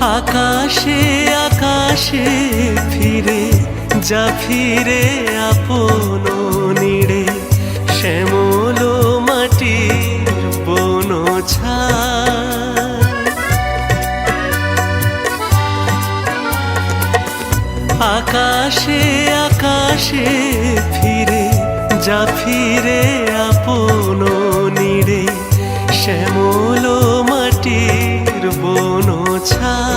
আকাশে আকাশে ফিরে, যা ফিরে আপন নিড়ে, শ্যামল মাটির বন আকাশে আকাশে ফিরে, যা ফিরে আপন নিড়ে, শ্যামল মাটির বন ছা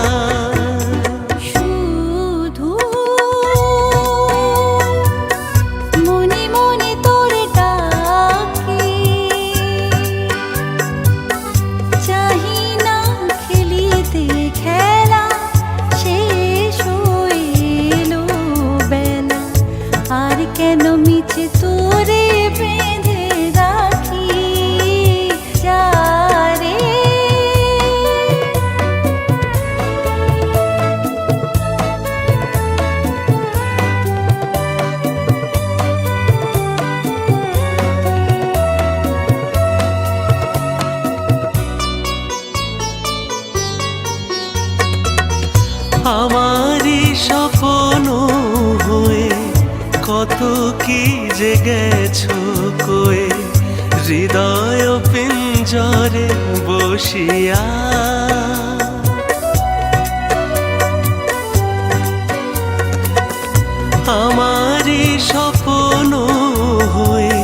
আমারই স্বপ্ন হয়ে কত কি যে গেছো কয়ে হৃদয় পিঞ্জরে বসিয়া। আমারই স্বপ্ন হয়ে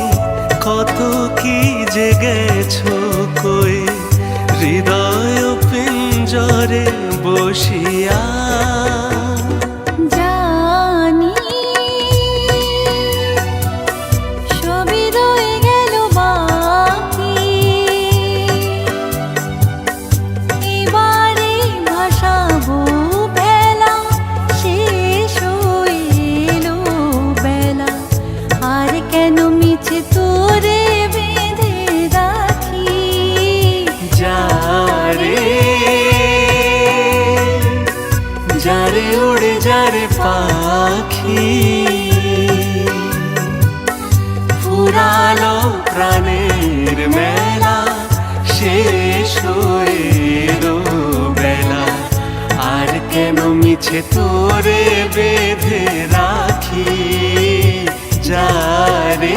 কত কি যে গেছো বসিয়া যারে উড়ে যারে পাখি। ফুরালো প্রাণের মেলা, শেষ হয়েরো বেলা। আর কেন মিছে তোরে বেঁধে রাখি? যারে